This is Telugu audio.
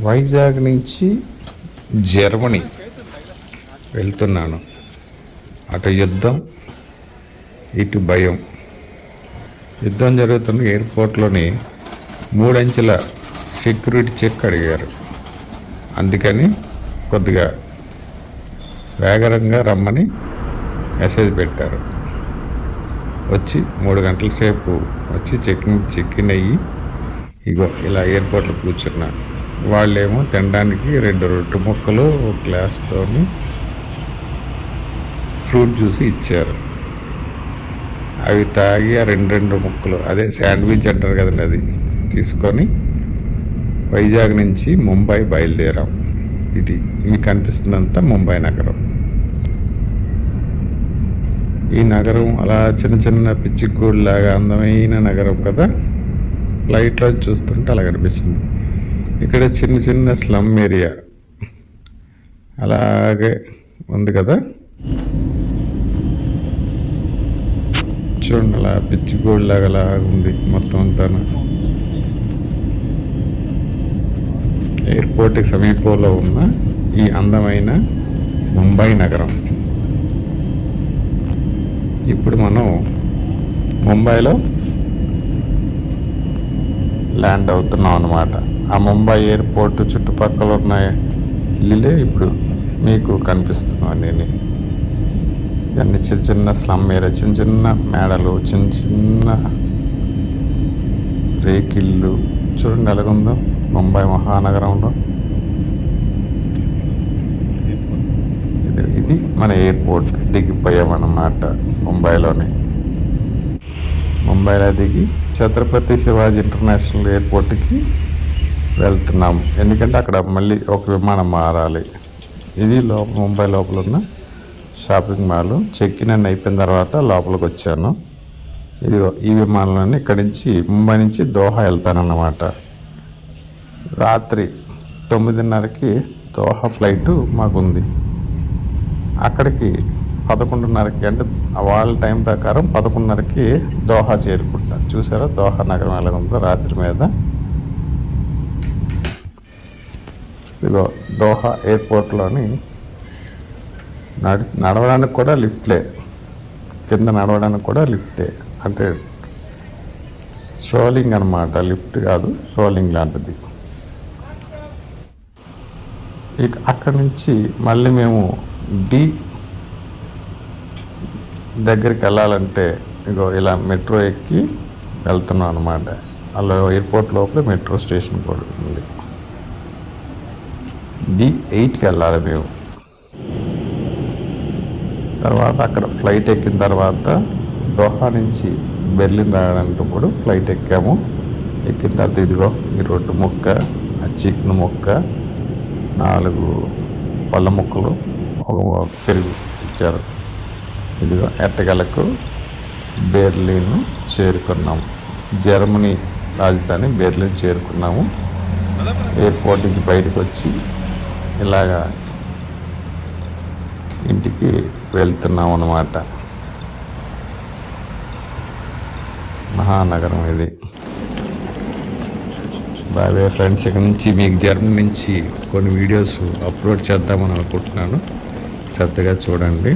వైజాగ్ నుంచి జర్మనీ వెళ్తున్నాను. అటు యుద్ధం ఇటు భయం. యుద్ధం జరుగుతున్న ఎయిర్పోర్ట్లోని మూడంచెల సెక్యూరిటీ చెక్ అడిగారు. అందుకని కొద్దిగా వేగరంగా రమ్మని మెసేజ్ పెట్టారు. వచ్చి మూడు గంటల సేపు వచ్చి చెక్కింగ్ చెక్కిన్ అయ్యి ఇగో ఇలా ఎయిర్పోర్ట్లో కూర్చున్నాను వాళ్ళేమో తినడానికి రెండు రొట్టె ముక్కలు ఒక గ్లాస్తోని ఫ్రూట్ జ్యూస్ ఇచ్చారు. అవి తాగి ఆ రెండు రెండు ముక్కలు అదే శాండ్విచ్ అంటారు కదండి అది తీసుకొని వైజాగ్ నుంచి ముంబై బయలుదేరాం. ఇది మీకు కనిపిస్తుందంతా ముంబై నగరం. ఈ నగరం అలా చిన్న చిన్న పిచ్చిగూడులాగా అందమైన నగరం కదా. ఫ్లైట్లో చూస్తుంటే అలా కనిపిస్తుంది. ఇక్కడ చిన్న చిన్న స్లమ్ ఏరియా. అలాగే ఉంది కదా? చూడండి అలా పిచ్చిగూడులాగా అలా ఉంది మొత్తం అంతా ఎయిర్పోర్ట్కి సమీపంలో ఉన్న ఈ అందమైన ముంబై నగరం. ఇప్పుడు మనం ముంబైలో ల్యాండ్ అవుతున్నాం అన్నమాట. ఆ ముంబై ఎయిర్పోర్ట్ చుట్టుపక్కల ఉన్న ఇల్లులే ఇప్పుడు మీకు కనిపిస్తున్నాయి నేను ఇవన్నీ చిన్న చిన్న స్లమ్ ఏరియా చిన్న చిన్న మేడలు చిన్న చిన్న రేకిళ్ళు. చూడండి ఎలాగుందో ముంబై మహానగరంలో. ఇది ఇది మన ఎయిర్పోర్ట్ దిగిపోయామన్నమాట ముంబైలోని. ముంబైలో దిగి ఛత్రపతి శివాజీ ఇంటర్నేషనల్ ఎయిర్పోర్ట్కి వెళ్తున్నాం. ఎందుకంటే అక్కడ మళ్ళీ ఒక విమానం మారాలి. ఇది లోపల ముంబై లోపల ఉన్న షాపింగ్ మాల్. చెక్ ఇన్ అయిపోయిన తర్వాత లోపలికి వచ్చాను. ఇది ఈ విమానంలోనే ఇక్కడి నుంచి ముంబై నుంచి దోహా వెళ్తానన్నమాట. రాత్రి తొమ్మిదిన్నరకి దోహా ఫ్లైట్ మాకుంది. అక్కడికి పదకొండున్నరకి అంటే వాళ్ళ టైం ప్రకారం పదకొండున్నరకి దోహా చేరుకుంటా. చూసారా? దోహా నగరం ఎలా ఉందో రాత్రి మీద. ఇదిగో దోహా ఎయిర్పోర్ట్లోని నడి నడవడానికి కూడా లిఫ్ట్లే కింద నడవడానికి కూడా లిఫ్టే అంటే షోలింగ్ అనమాట లిఫ్ట్ కాదు షోలింగ్ లాంటిది. ఇక అక్కడి నుంచి మళ్ళీ మేము డి దగ్గరికి వెళ్ళాలంటే ఇగో ఇలా మెట్రో ఎక్కి వెళ్తున్నాం అనమాట అలా ఎయిర్పోర్ట్ లోపల మెట్రో స్టేషన్ కూడా ఉంది. డి ఎయిట్కి వెళ్ళాలి మేము. తర్వాత అక్కడ ఫ్లైట్ ఎక్కిన తర్వాత దోహా నుంచి బెర్లిన్ రావడానికి ఫ్లైట్ ఎక్కాము. ఎక్కిన తర్వాత ఇదిగో ఈ రొట్టు ముక్క ఆ చికెన్ ముక్క నాలుగు పళ్ళ ముక్కలు ఒక పెరుగు ఇచ్చారు. ఇదిగో ఎట్టగలకు బెర్లిన్ చేరుకున్నాము జర్మనీ రాజధాని బెర్లిన్ చేరుకున్నాము. ఎయిర్పోర్ట్ నుంచి బయటకు వచ్చి ఇలాగా ఇంటికి వెళ్తున్నాం అన్నమాట మహానగరం ఇది. బాగా ఫ్రెండ్స్ ఇక్కడ నుంచి మీకు జర్మనీ నుంచి కొన్ని వీడియోస్ అప్లోడ్ చేద్దామని అనుకుంటున్నాను. శ్రద్ధగా చూడండి.